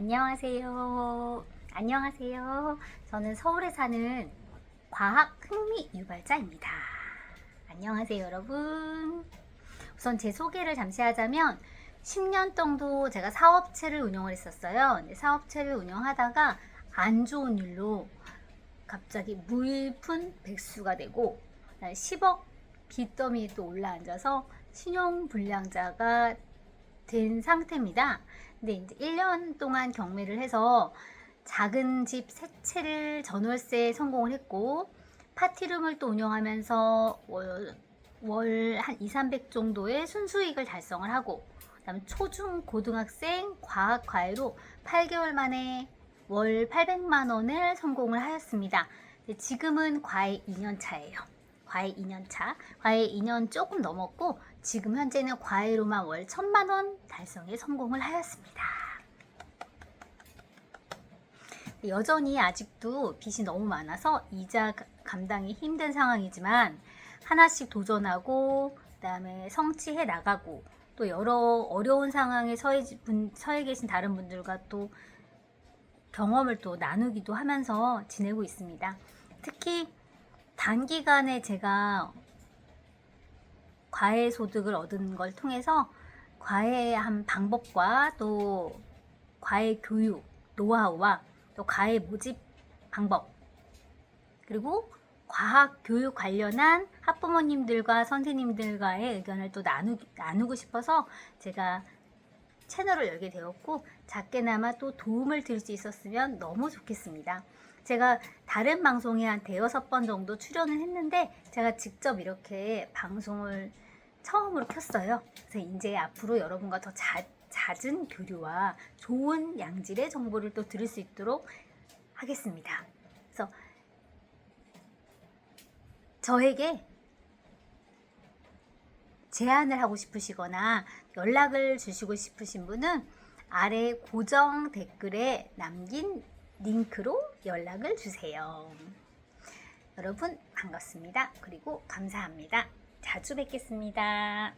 안녕하세요. 안녕하세요. 저는 서울에 사는 과학 흥미 유발자입니다. 안녕하세요, 여러분. 우선 제 소개를 잠시 하자면 10년 정도 제가 사업체를 운영을 했었어요. 사업체를 운영하다가 안 좋은 일로 갑자기 무일푼 백수가 되고 10억 빚더미에 또 올라앉아서 신용불량자가 된 상태입니다. 근데 이제 1년 동안 경매를 해서 작은 집 세 채를 전월세에 성공을 했고 파티룸을 또 운영하면서 월한 2, 300 정도의 순수익을 달성을 하고 그다음에 초중 고등학생 과학 과외로 8개월 만에 월 800만 원을 성공을 하였습니다. 지금은 과외 2년 차예요. 과외 2년 차. 과외 2년 조금 넘었고 지금 현재는 과외로만 월 1000만 원 달성에 성공을 하였습니다. 여전히 아직도 빚이 너무 많아서 이자 감당이 힘든 상황이지만 하나씩 도전하고 그다음에 성취해 나가고 또 여러 어려운 상황에 처해 계신 다른 분들과 또 경험을 또 나누기도 하면서 지내고 있습니다. 특히 단기간에 제가 과외 소득을 얻은 걸 통해서 과외한 방법과 또 과외 교육 노하우와 또 과외 모집 방법 그리고 과학 교육 관련한 학부모님들과 선생님들과의 의견을 또 나누, 나누고 싶어서 제가 채널을 열게 되었고 작게나마 또 도움을 드릴 수 있었으면 너무 좋겠습니다. 제가 다른 방송에 한 대여섯 번 정도 출연을 했는데 제가 직접 이렇게 방송을 처음으로 켰어요. 그래서 이제 앞으로 여러분과 더 자, 잦은 교류와 좋은 양질의 정보를 또 들을 수 있도록 하겠습니다. 그래서 저에게 제안을 하고 싶으시거나 연락을 주시고 싶으신 분은 아래 고정 댓글에 남긴 링크로 연락을 주세요. 여러분 반갑습니다. 그리고 감사합니다. 자주 뵙겠습니다.